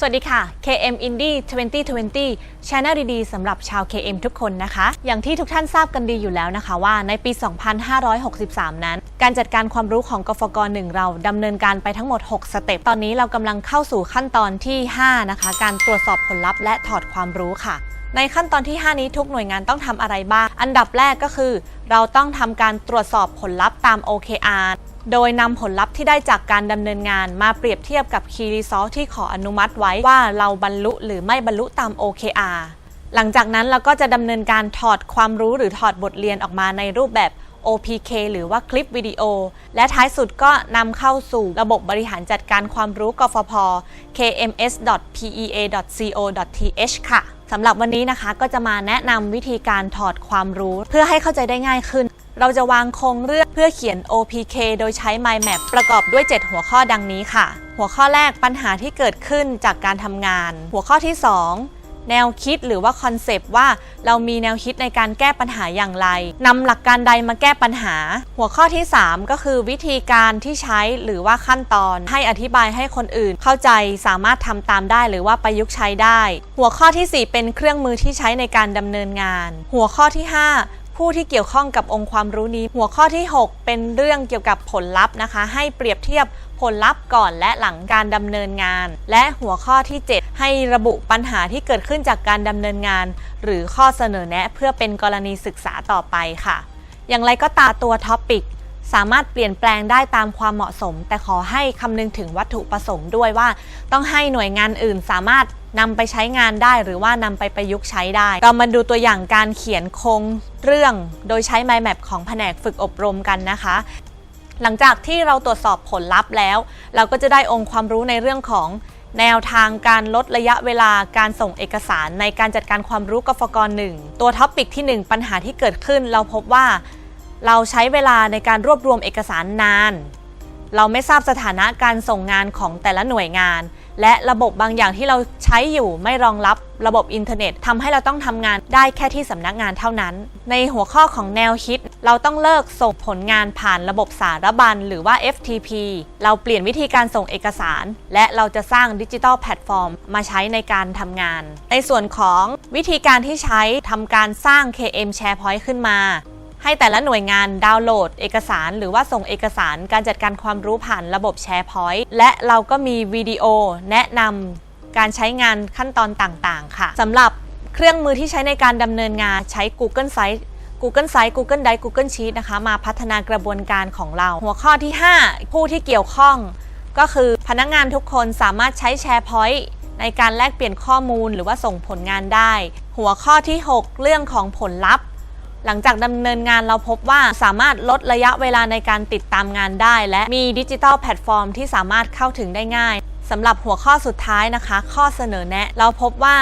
สวัสดีค่ะ KM Indie 2020 Channel ดีๆสำหรับชาว KM ทุกคนนะคะ อย่างที่ทุกท่านทราบกันดีอยู่แล้วนะคะว่าในปี 2563 นั้น การจัดการความรู้ของกฟก1เราดำเนินการไปทั้งหมด 6 สเต็ป ตอนนี้เรากำลังเข้าสู่ขั้นตอนที่ 5 นะคะ การตรวจสอบผลลัพธ์และถอดความรู้ค่ะ ในขั้นตอนที่ 5 นี้ทุกหน่วยงานต้องทำอะไรบ้าง อันดับแรกก็คือ เราต้องทำการตรวจสอบผลลัพธ์ตาม OKR โดยนำผลลัพธ์ที่ได้จากการดำเนินงานมาเปรียบเทียบกับ Key Result ที่ขออนุมัติไว้ว่าเราบรรลุหรือไม่บรรลุตาม OKR หลังจากนั้นเราก็จะดำเนินการถอดความรู้หรือถอดบทเรียนออกมาในรูปแบบ OPK หรือว่าคลิปวิดีโอ และท้ายสุดก็นำเข้าสู่ระบบบริหารจัดการความรู้กฟพ kms.pea.co.th ค่ะสำหรับวันนี้นะคะก็จะมาแนะนำวิธีการถอดความรู้ เพื่อให้เข้าใจได้ง่ายขึ้น เราจะวางโครงเรื่องเพื่อเขียน OPK โดยใช้ Mind Map ประกอบด้วย 7 หัวข้อดังนี้ค่ะ หัวข้อแรกปัญหาที่เกิดขึ้นจากการทำงาน หัวข้อที่ 2แนวคิดหรือว่าคอนเซปต์ว่าเรามีแนวคิดในการแก้ปัญหาอย่างไรนำหลักการใดมาแก้ปัญหา หัวข้อที่ 3 ก็คือวิธีการที่ใช้หรือว่าขั้นตอน ให้อธิบายให้คนอื่น เข้าใจสามารถทำตามได้หรือว่าประยุกต์ใช้ได้ หัวข้อที่ 4 เป็นเครื่องมือที่ใช้ในการดำเนินงาน หัวข้อที่ 5 ผู้ที่เกี่ยวข้องกับองค์ความรู้นี้ หัวข้อที่ 6 เป็นเรื่องเกี่ยวกับผลลัพธ์นะคะ ให้เปรียบเทียบผลลัพธ์ก่อนและหลังการดำเนินงาน และหัวข้อที่ 7 ให้ระบุปัญหาที่เกิดขึ้นจากการดำเนินงาน หรือข้อเสนอแนะเพื่อเป็นกรณีศึกษาต่อไปค่ะ อย่างไรก็ตามตัวท็อปิกสามารถเปลี่ยนแปลงได้ตามความเหมาะสม แต่ขอให้คำนึงถึงวัตถุประสงค์ด้วยว่า ต้องให้หน่วยงานอื่นสามารถ นำไปใช้งานได้หรือว่านำไปประยุกต์ใช้ได้ เรามาดูตัวอย่างการเขียนโครงเรื่อง โดยใช้ Mind Map ของแผนกฝึกอบรมกันนะคะ หลังจากที่เราตรวจสอบผลลัพธ์แล้ว เราก็จะได้องค์ความรู้ในเรื่องของแนวทางการลดระยะเวลาการส่งเอกสารในการจัดการความรู้กฟกหนึ่งตัวท็อปิกที่ 1 ปัญหาที่เกิดขึ้น เราพบว่า เราใช้เวลาในการรวบรวมเอกสารนาน เราไม่ทราบสถานะการส่งงานของแต่ละหน่วยงาน และระบบบางอย่างที่เราใช้อยู่ไม่รองรับระบบอินเทอร์เน็ตทำให้เราต้องทำงานได้แค่ที่สำนักงานเท่านั้น ในหัวข้อของแนวคิด เราต้องเลิกส่งผลงานผ่านระบบสารบัญหรือว่า FTP เราเปลี่ยนวิธีการส่งเอกสาร และเราจะสร้างดิจิทัลแพลตฟอร์มมาใช้ในการทำงาน ในส่วนของวิธีการที่ใช้ทำการสร้าง KM SharePoint ขึ้นมา ให้แต่ละหน่วยงานดาวน์โหลด เอกสาร หรือว่าส่งเอกสารการจัดการความรู้ผ่านระบบ SharePoint และเราก็มีวิดีโอแนะนำการใช้งานขั้นตอนต่างๆ ค่ะสำหรับเครื่องมือที่ใช้ในการดำเนินงานใช้ Google Site Google Site Google Drive Google Sheet นะคะ มาพัฒนากระบวนการของเรา หัวข้อที่ 5 ผู้ที่เกี่ยวข้อง ก็คือพนักงานทุกคนสามารถใช้ SharePoint ในการแลกเปลี่ยนข้อมูลหรือว่าส่งผลงานได้ หัวข้อที่ 6 เรื่องของผลลัพธ์ หลังจากดำเนินงานเราพบว่าสามารถลดระยะเวลาในการติดตามงานได้ และมีดิจิทัลแพลตฟอร์มที่สามารถเข้าถึงได้ง่ายสำหรับหัวข้อสุดท้ายนะคะ ข้อเสนอแนะ เราพบว่า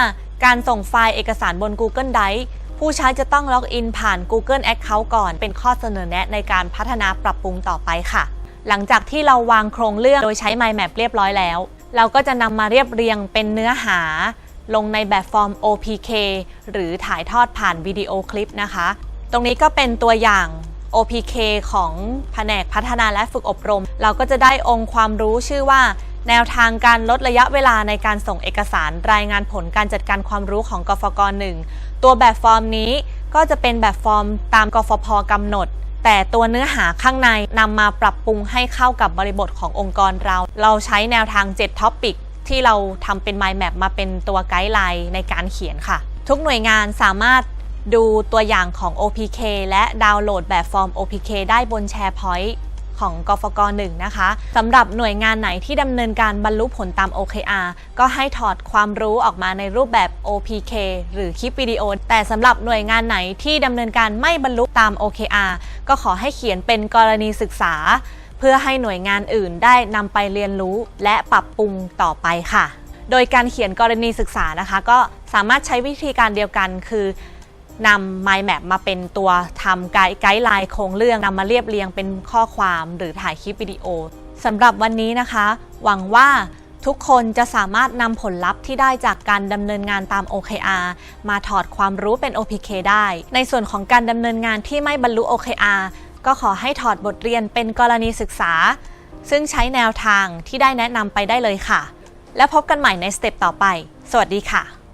การส่งไฟล์เอกสารบน Google Drive ผู้ใช้จะต้องล็อกอินผ่าน Google Account ก่อน เป็นข้อเสนอแนะในการพัฒนาปรับปรุงต่อไปค่ะ หลังจากที่เราวางโครงเรื่องโดยใช้ Mind Map เรียบร้อยแล้ว เราก็จะนำมาเรียบเรียงเป็นเนื้อหา ลงในแบบฟอร์ม OPK หรือถ่ายทอดผ่านวิดีโอคลิปนะคะ ตรงนี้ก็เป็นตัวอย่าง OPK ของแผนกพัฒนาและฝึกอบรม เราก็จะได้องค์ความรู้ชื่อว่า แนวทางการลดระยะเวลาในการส่งเอกสารรายงานผลการจัดการความรู้ของกฟก1ตัวแบบฟอร์มนี้ก็จะเป็นแบบฟอร์มตามกฟพกำหนด แต่ตัวเนื้อหาข้างในนำมาปรับปรุงให้เข้ากับบริบทขององค์กรเรา เราใช้แนวทาง7ท็อปิกที่เราทำเป็น Mind Map มาเป็นตัวไกด์ไลน์ในการเขียนค่ะ ทุกหน่วยงานสามารถ ดูตัวอย่างของ OPK และดาวน์โหลดแบบฟอร์ม OPK ได้บน SharePoint ของกฟก1นะคะสำหรับหน่วยงานไหนที่ดำเนินการบรรลุผลตาม OKR ก็ให้ถอดความรู้ออกมาในรูปแบบ OPK หรือคลิปวิดีโอ แต่สำหรับหน่วยงานไหนที่ดำเนินการไม่บรรลุตาม OKR ก็ขอให้เขียนเป็นกรณีศึกษา เพื่อให้หน่วยงานอื่นได้นำไปเรียนรู้และปรับปรุงต่อไปค่ะ โดยการเขียนกรณีศึกษานะคะ ก็สามารถใช้วิธีการเดียวกันคือ นำ Mind Map มาเป็นตัวทำไกด์ไกด์ไลน์โครงเรื่องนำมาเรียบเรียงเป็นข้อความหรือถ่ายคลิปวิดีโอสำหรับวันนี้นะคะ หวังว่าทุกคนจะสามารถนำผลลัพธ์ที่ได้จากการดำเนินงานตาม OKR มาถอดความรู้เป็น OPK ได้ ในส่วนของการดำเนินงานที่ไม่บรรลุ OKR ก็ขอให้ถอดบทเรียนเป็นกรณีศึกษา ซึ่งใช้แนวทางที่ได้แนะนำไปได้เลยค่ะ แล้วพบกันใหม่ในสเต็ปต่อไป สวัสดีค่ะ